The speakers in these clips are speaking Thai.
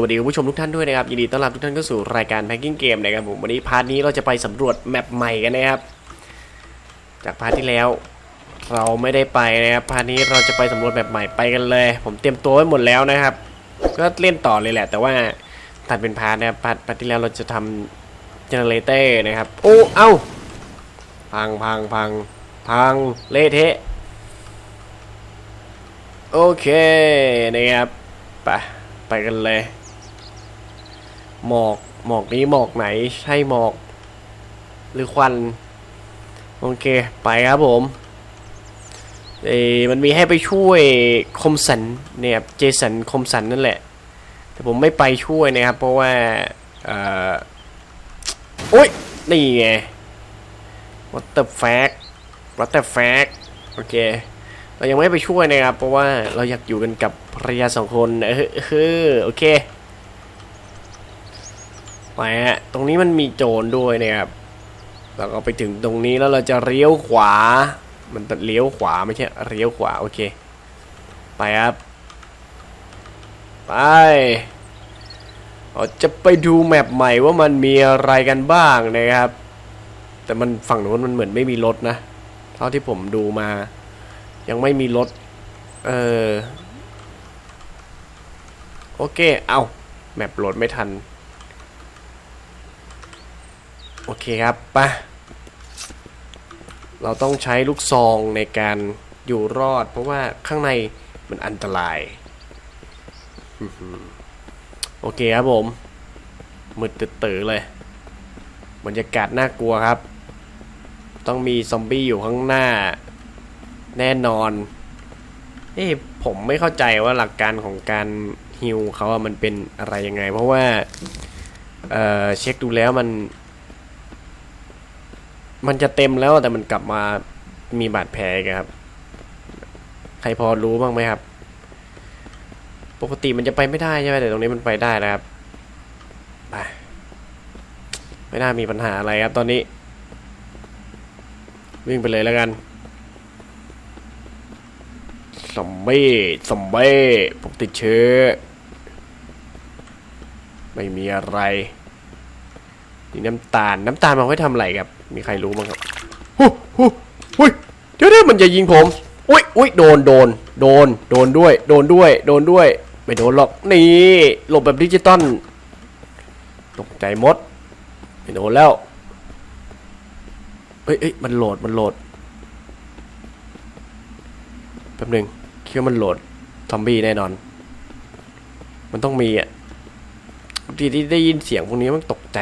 วัสดีคุณผู้ชมทุกท่านด้วยนะครับ ยินดีต้อนรับทุกท่านเข้าสู่รายการ Packing Game นะครับผมวันนี้พาร์ทนี้เราจะไปสำรวจแมปใหม่กันนะครับ จากพาร์ทที่แล้ว เราไม่ได้ไปนะครับพาร์ทนี้เราจะไปสำรวจแมปใหม่ไปกันเลย ผมเตรียมตัวไว้หมดแล้วนะครับ ก็เล่นต่อเลยแหละ แต่ว่าตัดเป็นพาร์ทนะครับพาร์ทพาร์ทที่แล้วเราจะทำเจเนเรเตอร์นะครับโอ้เอ้าพังพังพังพังเละเทะโอเคนะครับไปไปกันเลย หมอกหมอกนี้หมอกไหนใช่หมอก หรือควัน โอเค ไปครับผมเอมันมีให้ไปช่วยคมสันเนี่ยเจสันคมสันนั่นแหละ แต่ผมไม่ไปช่วยนะครับ เพราะว่าเอ่ออุ้ยนี่ไง what the fuck what the fuck โอเค เรายังไม่ไปช่วยนะครับ เพราะว่าเราอยากอยู่กันกับภรรยาสองคนเออโอเค ไปฮะตรงนี้มันมีโจรด้วยนะครับเราก็ไปถึงตรงนี้แล้วเราจะเลี้ยวขวา มันเลี้ยวขวาไม่ใช่เลี้ยวขวาโอเค ไปครับ ไปเราจะไปดูแมปใหม่ว่ามันมีอะไรกันบ้างนะครับ แต่มันฝั่งนู้นมันเหมือนไม่มีรถนะ เท่าที่ผมดูมา ยังไม่มีรถ เออ โอเค เอาแมปโหลดไม่ทัน โอเคครับปะเราต้องใช้ลูกซองในการอยู่รอด เพราะว่าข้างในมันอันตราย โอเคครับผม มืดตื่นๆเลย บรรยากาศน่ากลัวครับ ต้องมีซอมบี้อยู่ข้างหน้า แน่นอนเอ้ผมไม่เข้าใจว่าหลักการของการฮิวเขาอะมันเป็นอะไรยังไง เพราะว่า เออเช็คดูแล้วมัน มันจะเต็มแล้วแต่มันกลับมามีบาดแผลครับ ใครพอรู้บ้างไหมครับ ปกติมันจะไปไม่ได้ใช่ไหมแต่ตรงนี้มันไปได้นะครับไปไม่น่ามีปัญหาอะไรครับ ตอนนี้ วิ่งไปเลยแล้วกันสมเบ้สมเบ้พวกติดเชื้อ ไม่มีอะไร นี่น้ำตาลน้ำตาลมาไว้ทำอะไรครับ มีใครรู้บ้างครับฮู้ฮู้หุ้ยเดี๋ยวเดี๋ยวมันจะยิงผมอุ้ยอุ้ยโดนโดนโดนโดนด้วย โดนด้วย โดนด้วย ไม่โดนหรอกนี่หลบแบบดิจิตอลตกใจมดไม่โดนแล้วเอ้ยเอ้ยมันโหลดมันโหลดแป๊บหนึ่งคิดว่ามันโหลดซอมบี้แน่นอน มันต้องมีอะทีที่ได้ยินเสียงพวกนี้มันตกใจ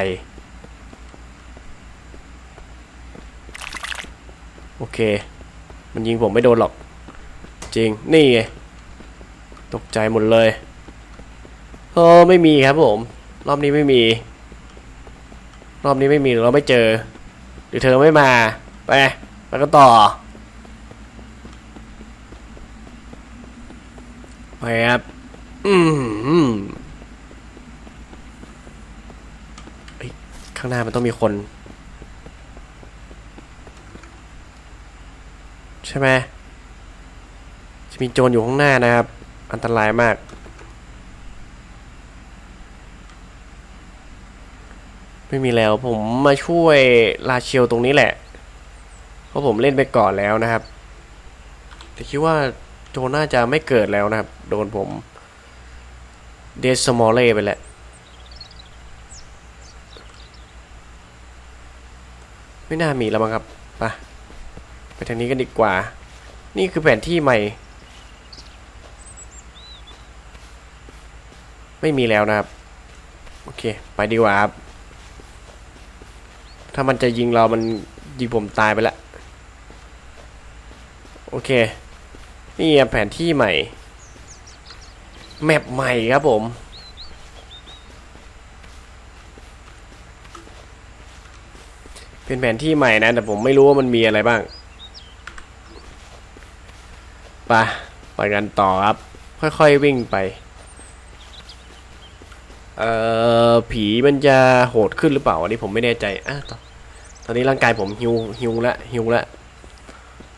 โอเค มันยิงผมไม่โดนหรอก จริง นี่ไง ตกใจหมดเลยเออไม่มีครับผม รอบนี้ไม่มี รอบนี้ไม่มีหรือเราไม่เจอ หรือเธอไม่มา ไปไปกันต่อไปครับ อืมเอ้ยข้างหน้ามันต้องมีคน ใช่ไหมจะมีโจรอยู่ข้างหน้านะครับ อันตรายมาก ไม่มีแล้วผมมาช่วยลาเชียวตรงนี้แหละ เพราะผมเล่นไปก่อนแล้วนะครับ แต่คิดว่าโจรน่าจะไม่เกิดแล้วนะครับ โดนผมเดสมอลเล่ไปแล้วไม่น่ามีแล้วมั้งครับ ไป ไปทางนี้กันดีกว่า นี่คือแผนที่ใหม่ ไม่มีแล้วนะครับ โอเค ไปดีกว่าครับ ถ้ามันจะยิงเรามันยิงผมตายไปแล้วโอเค นี่แผนที่ใหม่ แมปใหม่ครับผมเป็นแผนที่ใหม่นะ แต่ผมไม่รู้ว่ามันมีอะไรบ้าง ไปไปกันต่อครับ ค่อยๆวิ่งไป เอ่อผีมันจะโหดขึ้นหรือเปล่าอันนี้ผมไม่แน่ใจอะตอนตอนนี้ร่างกายผมหิวหิวละหิวละ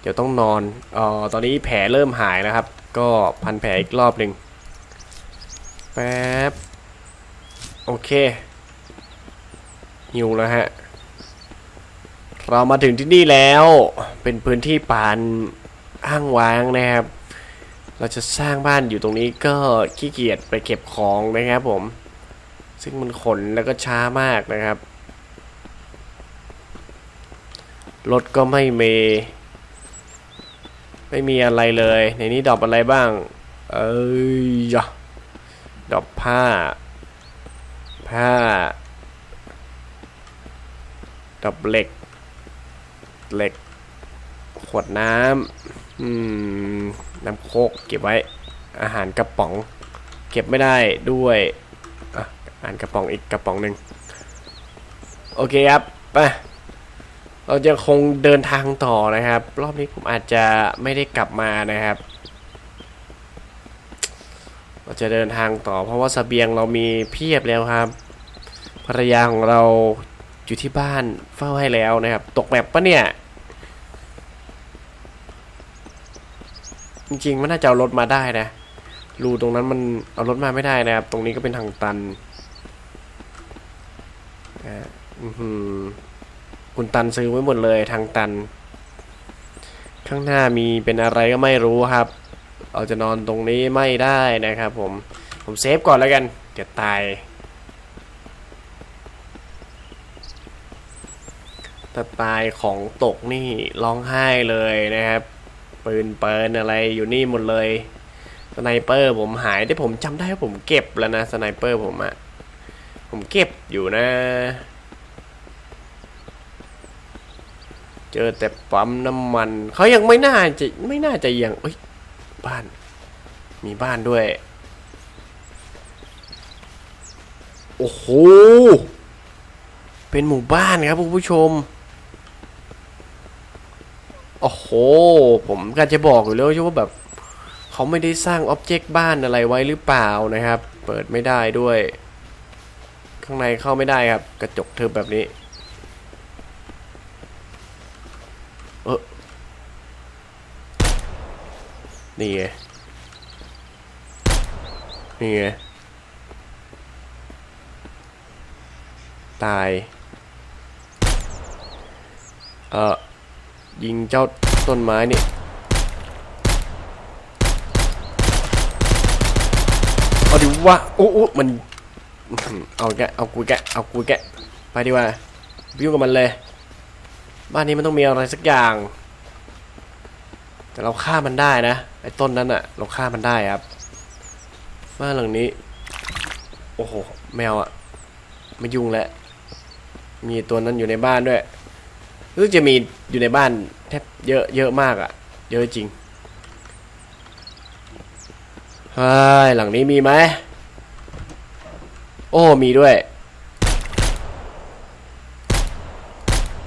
เดี๋ยวต้องนอนเอ่อตอนนี้แผลเริ่มหายแล้วครับ ก็พันแผลอีกรอบหนึ่งแป๊บโอเคหิวแล้วฮะเรามาถึงที่นี่แล้ว เป็นพื้นที่ปาน อ้างว้างนะครับ เราจะสร้างบ้านอยู่ตรงนี้ก็ขี้เกียจไปเก็บของนะครับผม ซึ่งมันขนแล้วก็ช้ามากนะครับ รถก็ไม่มีไม่มีอะไรเลย ในนี้ดอปอะไรบ้าง เอ้ยยะดอปผ้า ผ้าดอปเหล็ก เหล็ก ขวดน้ำ อืมน้ำโคกเก็บไว้ อาหารกระป๋อง เก็บไม่ได้ด้วยอะอาหารกระป๋องอีกกระป๋องหนึ่งโอเคครับไปเราจะคงเดินทางต่อนะครับ รอบนี้ผมอาจจะไม่ได้กลับมานะครับ เราจะเดินทางต่อ เพราะว่าสเสบียงเรามีเพียบแล้วครับ ภรรยาของเราอยู่ที่บ้านเฝ้าให้แล้วนะครับ ตกแบบปะเนี่ย จริงๆมันน่าจะเอารถมาได้นะรูตรงนั้นมันเอารถมาไม่ได้นะครับ ตรงนี้ก็เป็นทางตันอือคุณตันซื้อไว้หมดเลยทางตัน ข้างหน้ามีเป็นอะไรก็ไม่รู้ครับ เราจะนอนตรงนี้ไม่ได้นะครับผม ผมเซฟก่อนแล้วกัน เดี๋ยวตาย ถ้าตายของตกนี่ร้องไห้เลยนะครับ ปืนเปินอะไรอยู่นี่หมดเลยสไนเปอร์ผมหายได้ผมจำได้ว่าผมเก็บแล้วนะสไนเปอร์ผมอะผมเก็บอยู่นะ เจอแต่ปั๊มน้ำมันเขายังไม่น่าจะไม่น่าจะยังเอ้ยบ้าน มีบ้านด้วย โอ้โหเป็นหมู่บ้านครับคุณผู้ชม โอ้โห ผมก็จะบอกอยู่แล้วใช่ว่าแบบเขาไม่ได้สร้างอ็อบเจกต์บ้านอะไรไว้หรือเปล่านะครับ เปิดไม่ได้ด้วย ข้างในเข้าไม่ได้ครับ กระจกทึบแบบนี้ เออนี่ไง นี่ไง ตาย เออ ยิงเจ้าต้นไม้นี่เอาดิวะโอ้โอ้มัน เอาแกเอากูแกเอากูแกไปดีกว่าไปยุ่งกับมันเลย บ้านนี้มันต้องมีอะไรสักอย่าง แต่เราฆ่ามันได้นะไอ้ต้นนั้นอะเราฆ่ามันได้ครับบ้านหลังนี้ โอ้โหแมวอะไม่ยุ่งแล้วมีตัวนั้นอยู่ในบ้านด้วย รู้สึกจะมีอยู่ในบ้านแทบเยอะเยอะมากอะเยอะจริงเฮ้ยหลังนี้มีไหมโอ้มีด้วย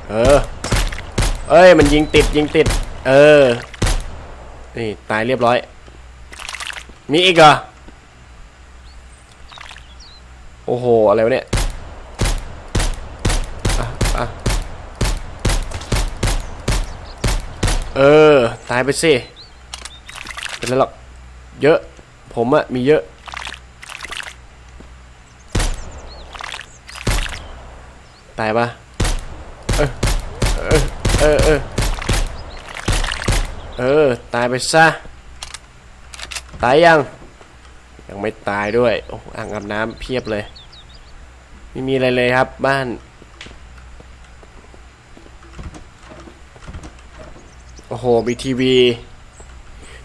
เออ เอ้ย มันยิงติดยิงติด เออ นี่ ตายเรียบร้อย มีอีกเหรอ โอ้โห อะไรวะเนี่ยอะอะ เออ ตายไปสิเป็นไรหรอกเยอะ ผมอะมีเยอะ ตายปะเออ เออ เออ เออ เออ ตายไปซะ ตายยัง ยังไม่ตายด้วย โอ้อ่างอาบน้ำเพียบเลย ไม่มีอะไรเลยครับบ้าน โอ้โหมีทีวี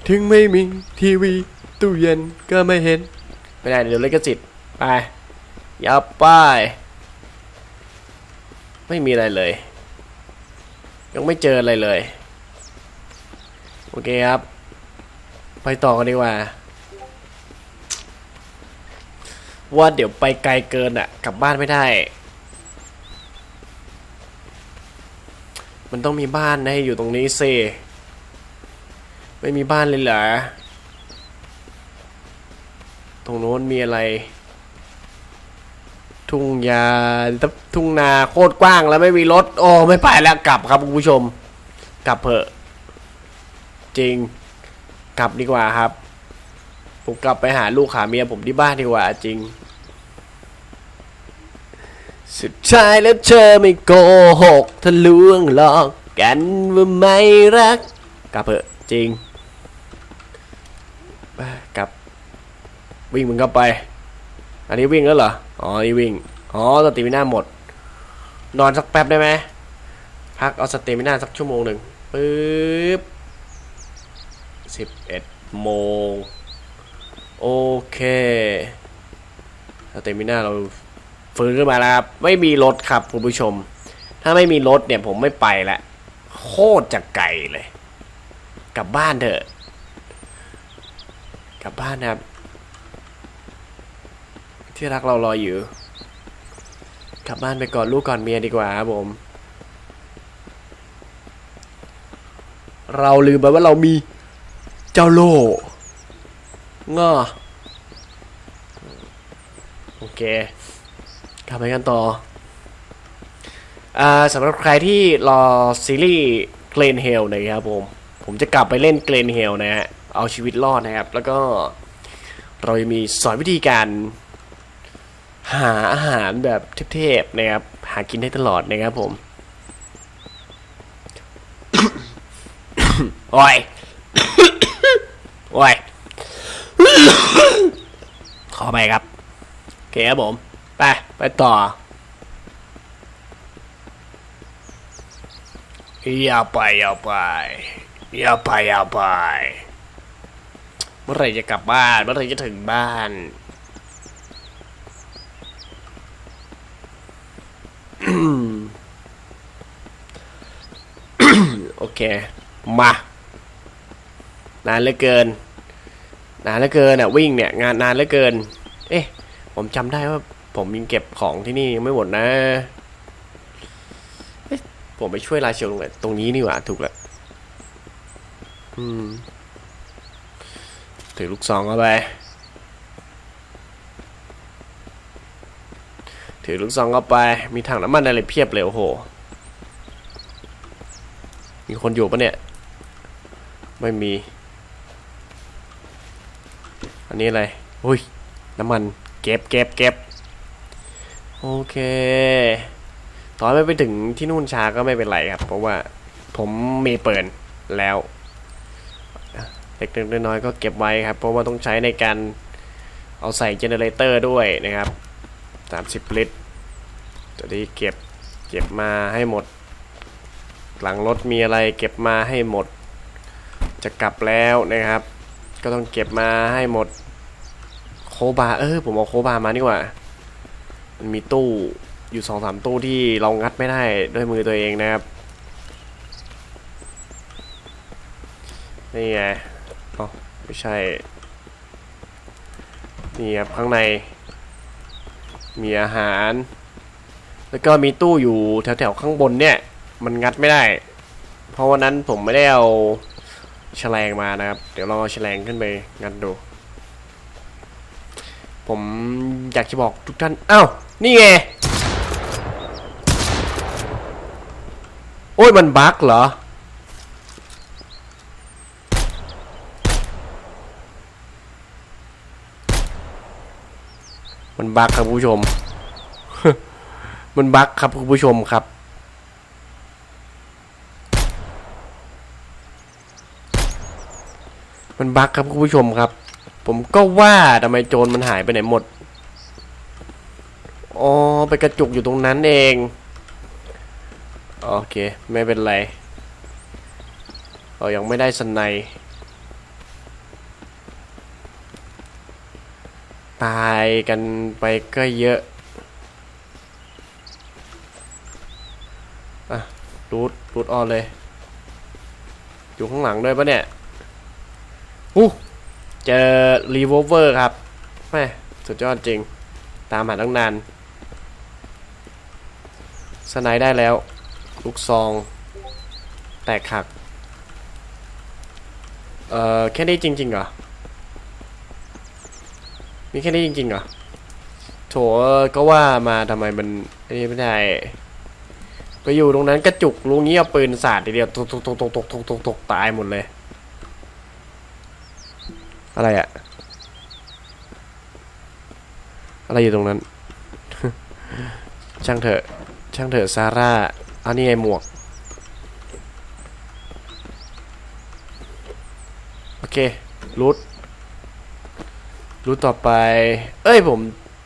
ถึงไม่มีทีวี ตู้เย็นก็ไม่เห็น ไม่ได้เดี๋ยวเลิกสิทธิ์ไปอย่าไป้าย ไม่มีอะไรเลย ยังไม่เจออะไรเลย โอเคครับ ไปต่อกันดีกว่า ว่าเดี๋ยวไปไกลเกินอะกลับบ้านไม่ได้มันต้องมีบ้านให้อยู่ตรงนี้สิ ไม่มีบ้านเลยเหรอ ตรงโน้นมีอะไร ทุ่งยาทุ่งนาโคตรกว้างแล้วไม่มีรถ โอ้ไม่ไปแล้วกลับครับคุณผู้ชม กลับเถอะ จริง กลับดีกว่าครับ ผมกลับไปหาลูกหาเมียผมที่บ้านดีกว่า จริง สุดท้ายแล้วเธอไม่โกหกถ้าลวงหลอกกันว่าไม่รักกลับเถอะจริง กลับ วิ่งมึงก็ไป อันนี้วิ่งแล้วเหรอ อ๋อนี่วิ่ง อ๋อสติมิน่าหมด นอนสักแป๊บได้ไหมพักเอาสเตมิน่าสักชั่วโมงหนึ่งปึ๊บสิบเอ็ดโมง โอเคสเตมิน่าเราฟื้นขึ้นมาแล้วครับ ไม่มีรถครับคุณผู้ชม ถ้าไม่มีรถเนี่ยผมไม่ไปละโคตรจะไกลเลย กลับบ้านเถอะ กลับบ้านนะครับ ที่รักเรารออยู่ กลับบ้านไปก่อนลูกก่อนเมียดีกว่าครับผม เราลืมไปว่าเรามีเจ้าโล่ง้อโอเค กลับไปกันต่ออสำหรับใครที่รอซีรีส์เกรนเฮลนะครับผม ผมจะกลับไปเล่นเกรนเฮลนะฮะ เอาชีวิตรอดนะครับ แล้วก็เราจะมีสอนวิธีการหาอาหารแบบเทพๆนะครับ หากินได้ตลอดนะครับผม โอ้ย โอ้ย ขอไปครับโอเคครับผม ไป ไปต่ออย่าไปอย่าไปอย่าไปอย่าไป เมื่อไรจะกลับบ้านเมื่อไรจะถึงบ้านโอเค มา นานเหลือเกิน นานเหลือเกินอะวิ่งเนี่ย งานนานเหลือเกิน เอ๊ะ ผมจำได้ว่า ผมยังเก็บของที่นี่ยังไม่หมดนะผมไปช่วยราเชลตรงตรงนี้นี่หว่า ถูกแล้วอืม ถือลูกซองเข้าไปถือลูกซองเข้าไป มีถังน้ำมันอะไรเพียบเลยโอ้โห มีคนอยู่ปะเนี่ย ไม่มี อันนี้อะไร อุ้ย น้ำมัน เก็บเก็บเก็บโอเคตอนไม่ไปถึงที่นู่นช้าก็ไม่เป็นไรครับ เพราะว่าผมมีเปิดแล้ว เล็กๆน้อยๆก็เก็บไว้ครับ เพราะว่าต้องใช้ในการเอาใส่เจเนเรเตอร์ด้วยนะครับ 30 ลิตรจะได้เก็บเก็บมาให้หมด หลังรถมีอะไรเก็บมาให้หมด จะกลับแล้วนะครับ ก็ต้องเก็บมาให้หมด โคบาเออผมเอาโคบามานี่ว่า มันมีตู้อยู่สองสามตู้ที่เรางัดไม่ได้ด้วยมือตัวเองนะครับ นี่ไง อ๋อไม่ใช่ นี่ครับข้างใน มีอาหาร แล้วก็มีตู้อยู่แถวๆข้างบนเนี่ย มันงัดไม่ได้ เพราะวันนั้นผมไม่ได้เอาแฉลงมานะครับ เดี๋ยวเราเอาแฉลงขึ้นไปงัดดู ผมอยากจะบอกทุกท่านอ้าวนี่ไงโอ้ยมันบั๊กเหรอ มันบั๊กครับผู้ชม มันบั๊กครับคุณผู้ชมครับ มันบั๊กครับคุณผู้ชมครับ ผมก็ว่าทำไมโจรมันหายไปไหนหมด อ๋อ ไปกระจุกอยู่ตรงนั้นเอง โอเค ไม่เป็นไรเรายังไม่ได้สนใน ตายกันไปก็เยอะอะรูดรูดออนเลย อยู่ข้างหลังด้วยปะเนี่ยอู้เจอรีโวเวอร์ครับแม่สุดยอดจริง ตามหาตั้งนาน สไนได้แล้ว ลูกซอง แตกหัก เอ่อ แค่นี้จริงๆเหรอ มีแค่นี้จริงๆเหรอ โถก็ว่ามาทำไมมันไอ้นี่ไม่ได้ ไปอยู่ตรงนั้นกระจุกลุงนี้เอาปืนสาดทีเดียวตกตกตกตกตกตกตกตกตายหมดเลย อะไรอะอะไรอยู่ตรงนั้น ช่างเถอะ ช่างเถอะซาร่าอานี่ไงหมวก โอเครูท รูทต่อไป เอ้ยผม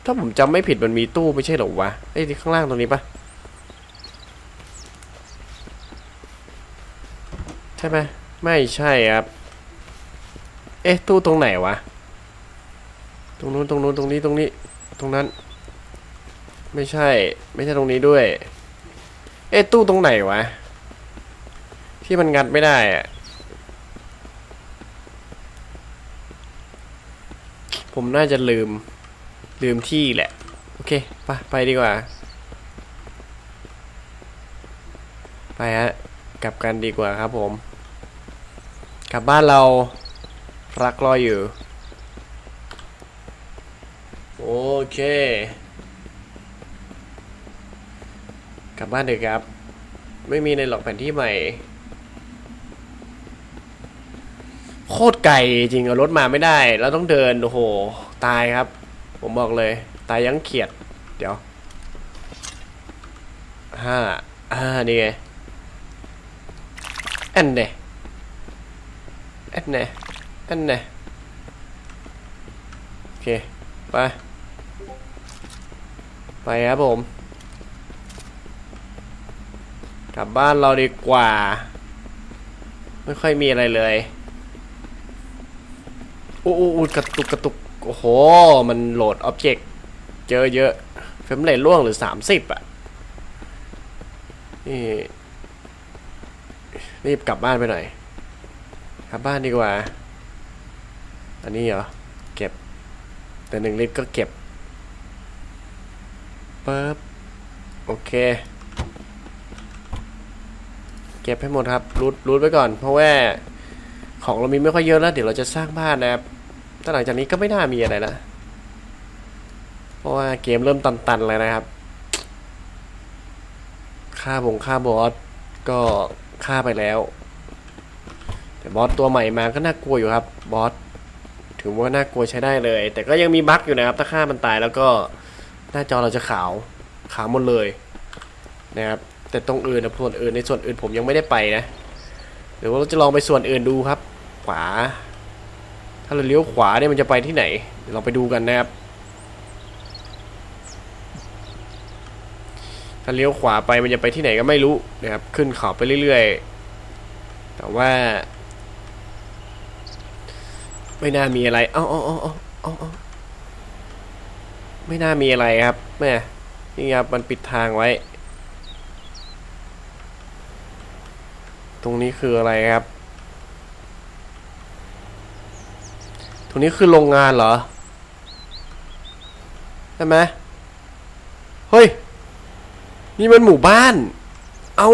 ถ้าผมจำไม่ผิดมันมีตู้ไม่ใช่หรอวะเอ้ยที่ข้างล่างตรงนี้ปะใช่ไหมไม่ใช่ครับ เอ๊ะตู้ตรงไหนวะ ตรงนู้นตรงนู้นตรงนี้ตรงนี้ ตรงนั้น ไม่ใช่ ไม่ใช่ตรงนี้ด้วย เอ๊ะตู้ตรงไหนวะ ที่มันงัดไม่ได้อะ ผมน่าจะลืม ลืมที่แหละ โอเคไปไปดีกว่า ไปฮะ กลับกันดีกว่าครับผม กลับบ้านเรารักรออยู่ โอเค กลับบ้านเถอะครับ ไม่มีในหรอกแผนที่ใหม่ โคตรไกลจริงเอารถมาไม่ได้แล้วต้องเดิน โอ้โห ตายครับ ผมบอกเลย ตายยังเขียด เดี๋ยวห้าอ่านี่ไงแอนเน่แอนเน่แอนเน่โอเค ไป ไปครับผม กลับบ้านเราดีกว่า ไม่ค่อยมีอะไรเลย อู้อู้กระตุกกระตุกโอ้โห มันโหลดอ็อบเจกต์เจอเยอะเฟรมเรทล่วงหรือสามสิบอะนี่รีบกลับบ้านไปหน่อยกลับบ้านดีกว่า อันนี้เหรอ เก็บ แต่หนึ่งลิตรก็เก็บปึ๊บโอเค เก็บให้หมดครับรูดรูดไว้ก่อน เพราะว่า ของเรามีไม่ค่อยเยอะแล้ว เดี๋ยวเราจะสร้างบ้านนะครับแต่หลังจากนี้ก็ไม่น่ามีอะไรละเพราะว่าเกมเริ่มตันๆเลยนะครับ ค่าบงค่าบอสก็ฆ่าไปแล้ว แต่บอสตัวใหม่มาก็น่ากลัวอยู่ครับบอสถือว่าน่ากลัวใช้ได้เลย แต่ก็ยังมีบั๊กอยู่นะครับ ถ้าฆ่ามันตายแล้วก็หน้าจอเราจะขาวขาวหมดเลยนะครับ แต่ตรงอื่นนะส่วนอื่นในส่วนอื่นผมยังไม่ได้ไปนะหรือว่าเราจะลองไปส่วนอื่นดูครับ ขวา ถ้าเราเลี้ยวขวาเนี่ยมันจะไปที่ไหนเดี๋ยวเราไปดูกันนะครับ ถ้าเลี้ยวขวาไปมันจะไปที่ไหนก็ไม่รู้นะครับ ขึ้นเขาไปเรื่อยๆ แต่ว่า ไม่น่ามีอะไร เอ้าเอ้าเอ้าเอ้าเอ้าเอ้าไม่น่ามีอะไรครับแม่นี่ครับมันปิดทางไว้ ตรงนี้คืออะไรครับ ตรงนี้คือโรงงานเหรอ ใช่ไหมเฮ้ย นี่มันหมู่บ้าน เอา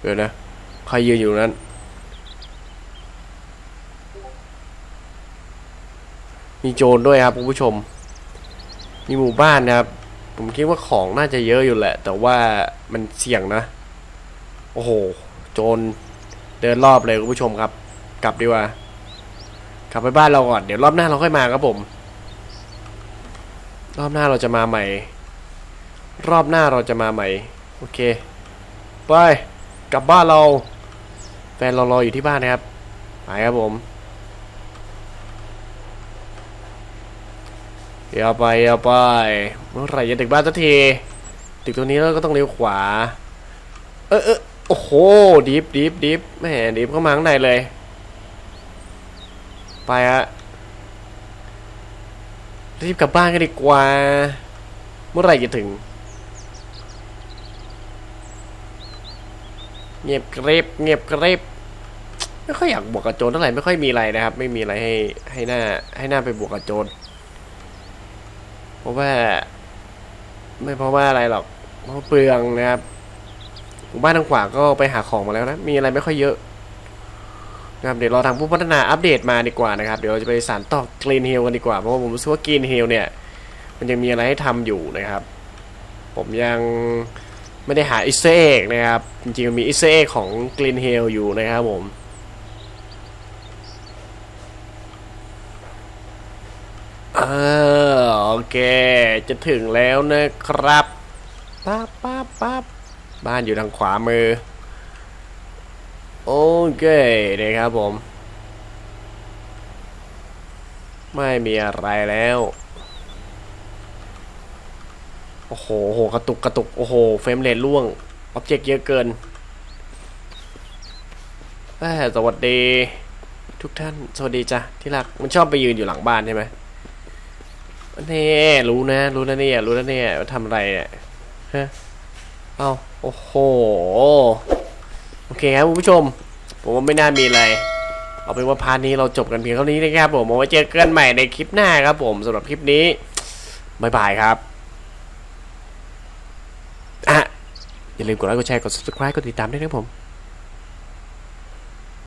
เดี๋ยวนะ ใครยืนอยู่นั้น มีโจรด้วยครับคุณผู้ชม มีหมู่บ้านนะครับ ผมคิดว่าของน่าจะเยอะอยู่แหละ แต่ว่ามันเสี่ยงนะ โอ้โห จรเดินรอบเลยคุณผู้ชมครับ กลับดีกว่า กลับไปบ้านเราก่อนเดี๋ยวรอบหน้าเราค่อยมาครับผม รอบหน้าเราจะมาใหม่ รอบหน้าเราจะมาใหม่ โอเค ไป กลับบ้านเรา แฟนเรารออยู่ที่บ้านนะครับ ไปครับผม เดี๋ยวไปเดี๋ยวไป เมื่อไหร่จะถึงบ้านสักทีถึงตรงนี้แล้วก็ต้องเลี้ยวขวา เออเออ โอ้โหดิฟดิฟดิฟแหมดิฟเข้ามาข้างในเลย ไปฮะรีบกลับบ้านกันดีกว่า เมื่อไหร่จะถึง เงียบกริบเงียบกริบไม่ค่อยอยากบวกกับโจรเท่าไหร่ไม่ค่อยมีอะไรนะครับ ไม่มีอะไรให้ให้หน้าให้หน้าไปบวกกับโจรเพราะว่า ไม่เพราะว่าอะไรหรอกเพราะเปลืองนะครับ หมู่บ้านทางขวาก็ไปหาของมาแล้วนะ มีอะไรไม่ค่อยเยอะนะครับเดี๋ยวราทางผู้พัฒนาอัปเดตมาดีกว่านะครับ เดี๋ยวเราจะไปสานต่อกรีนเฮลกันดีกว่า เพราะว่าผมรู้สึกว่ากรีนเฮลเนี่ย มันยังมีอะไรให้ทำอยู่นะครับ ผมยังไม่ได้หาอิสเอกนะครับ จริงๆมันมีอิสเอกของกรีนเฮลอยู่นะครับผมโเออโอเค จะถึงแล้วนะครับป๊าบป๊าบป๊าบ บ้านอยู่ทางขวามือ โอเคนะครับผม ไม่มีอะไรแล้ว โอ้โหโอ้โหกระตุกกระตุก โอ้โห เฟรมเรทล่วง ออบเจกต์เยอะเกินแ้สวัสดี ทุกท่าน สวัสดีจ้ะ ที่รัก มันชอบไปยืนอยู่หลังบ้านใช่ไหมนี่รู้นะ รู้นะเนี่ย รู้นะเนี่ยว่าทำอะไรเนี่ยฮะ เอาโอ้โห โอเคครับคุณผู้ชม ผมว่าไม่น่ามีอะไร เอาเป็นว่าพาร์ทนี้เราจบกันเพียงเท่านี้นะครับผมเอาไว้เจอกันใหม่ในคลิปหน้าครับผมสำหรับคลิปนี้บายบายครับอะอย่าลืมกดไลค์กดแชร์กด subscribe กดติดตามด้วยนะครับผม